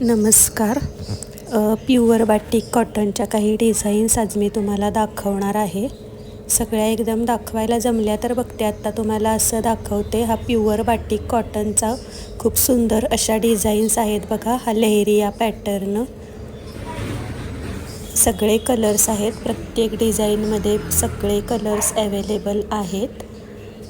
नमस्कार. Pure batik कॉटनच्या काही डिझाईन्स आज मी तुम्हाला दाखवणार आहे. सगळ्या एकदम दाखवायला जमल्या तर बघते आत्ता तुम्हाला असं दाखवते हा प्युअर बाटिक कॉटनचा खूप सुंदर अशा डिझाईन्स आहेत बघा हा लेहरिया पॅटर्न. सगळे कलर्स आहेत प्रत्येक डिझाईनमध्ये सगळे कलर्स अवेलेबल आहेत.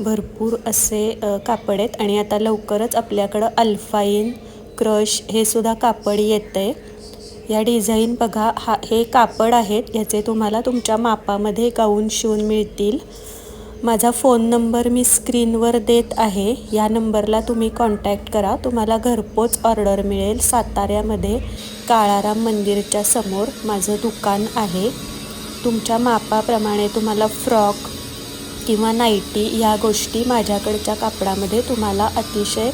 भरपूर असे कापड आहेत आणि आता लवकरच आपल्याकडं अल्फाईन क्रश हे सुद्धा कापड येतं आहे या डिझाईन बघा हा हे कापड आहेत याचे तुम्हाला तुमच्या मापामध्ये गाऊन शिवून मिळतील. माझा फोन नंबर मी स्क्रीनवर देत आहे या नंबरला तुम्ही कॉन्टॅक्ट करा. तुम्हाला घरपोच ऑर्डर मिळेल साताऱ्यामध्ये काळाराम मंदिरच्या समोर. माझं दुकान आहे. तुमच्या मापाप्रमाणे तुम्हाला फ्रॉक किंवा नाईटी या गोष्टी माझ्याकडच्या कापडामध्ये तुम्हाला अतिशय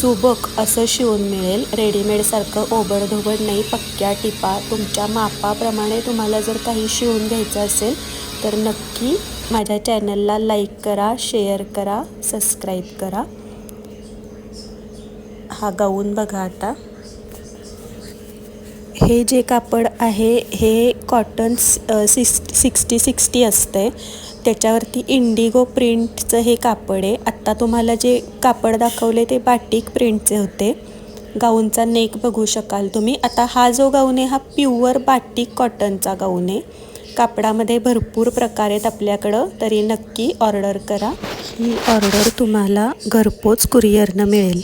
सुबक असं शिवून मिळेल. रेडीमेडसारखं ओबडधोबड नाही पक्क्या टिपा. तुमच्या मापाप्रमाणे तुम्हाला जर काही शिवून घ्यायचं असेल तर नक्की माझ्या चॅनलला लाईक करा शेअर करा सबस्क्राईब करा. हा गाऊन बघा आता. हे जे कापड आहे हे कॉटन सिक्स सिक्स्टी सिक्स्टी असते. त्याच्यावरती इंडिगो प्रिंटचं हे कापड आहे. आत्ता तुम्हाला जे कापड दाखवले ते बाटिक प्रिंटचे होते. गाऊनचा नेक बघू शकाल तुम्ही. आता हा जो गाऊन आहे हा प्युअर बाटिक कॉटनचा गाऊन आहे. कापडामध्ये भरपूर प्रकार आहेत आपल्याकडं. तरी नक्की ऑर्डर करा. ही ऑर्डर तुम्हाला घरपोच कुरिअरनं मिळेल.